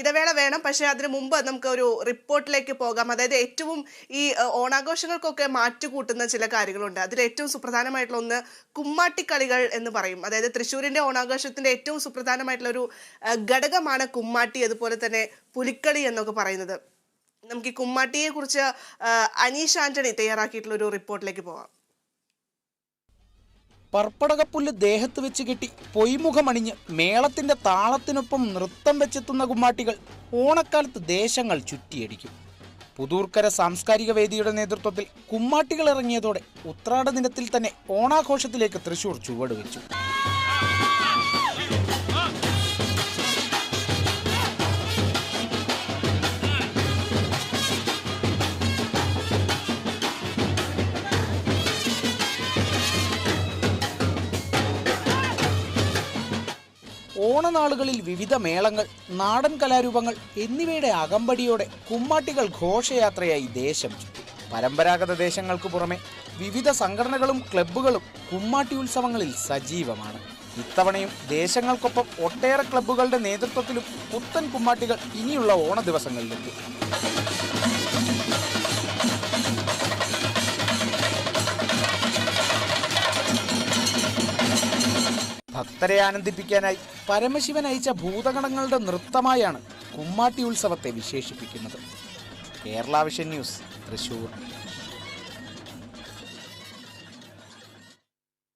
ഇടവേള വേണം. പക്ഷെ അതിനു മുമ്പ് നമുക്ക് ഒരു റിപ്പോർട്ടിലേക്ക് പോകാം. അതായത് ഏറ്റവും ഈ ഓണാഘോഷങ്ങൾക്കൊക്കെ മാറ്റുകൂട്ടുന്ന ചില കാര്യങ്ങളുണ്ട്. അതിൽ ഏറ്റവും സുപ്രധാനമായിട്ടുള്ള ഒന്ന് കുമ്മാട്ടിക്കളികൾ എന്ന് പറയും. അതായത് തൃശ്ശൂരിന്റെ ഓണാഘോഷത്തിന്റെ ഏറ്റവും സുപ്രധാനമായിട്ടുള്ള ഒരു ഘടകമാണ് കുമ്മാട്ടി അതുപോലെ തന്നെ പുലിക്കളി എന്നൊക്കെ പറയുന്നത്. നമുക്ക് ഈ കുമ്മാട്ടിയെ കുറിച്ച് അനീഷ് ആന്റണി തയ്യാറാക്കിയിട്ടുള്ള ഒരു റിപ്പോർട്ടിലേക്ക് പോവാം. പർപ്പടകപ്പുല്ല് ദേഹത്ത് വെച്ച് കെട്ടി പൊയ്മുഖമണിഞ്ഞ് മേളത്തിന്റെ താളത്തിനൊപ്പം നൃത്തം വെച്ചെത്തുന്ന കുമ്മാട്ടികൾ ഓണക്കാലത്ത് ദേശങ്ങൾ ചുറ്റിയടിക്കും. പുതൂർക്കര സാംസ്കാരിക വേദിയുടെ നേതൃത്വത്തിൽ കുമ്മാട്ടികൾ ഇറങ്ങിയതോടെ ഉത്രാട ദിനത്തിൽ തന്നെ ഓണാഘോഷത്തിലേക്ക് തൃശൂർ ചുവടുവെച്ചു ഓണനാളുകളിൽ വിവിധ മേളങ്ങൾ നാടൻ കലാരൂപങ്ങൾ എന്നിവയുടെ അകമ്പടിയോടെ കുമ്മാട്ടികൾ ഘോഷയാത്രയായി ദേശം ചുറ്റി. പരമ്പരാഗത ദേശങ്ങൾക്ക് പുറമെ വിവിധ സംഘടനകളും ക്ലബ്ബുകളും കുമ്മാട്ടി ഉത്സവങ്ങളിൽ സജീവമാണ്. ഇത്തവണയും ദേശങ്ങൾക്കൊപ്പം ഒട്ടേറെ ക്ലബ്ബുകളുടെ നേതൃത്വത്തിലും പുത്തൻ കുമ്മാട്ടികൾ ഇനിയുള്ള ഓണ ദിവസങ്ങളിലെത്തും ഭക്തരെ ആനന്ദിപ്പിക്കാനായി പരമശിവൻ അയച്ച ഭൂതഗണങ്ങളുടെ നൃത്തമായാണ് കുമ്മാട്ടി ഉത്സവത്തെ വിശേഷിപ്പിക്കുന്നത്. Kerala vision news Thrissur.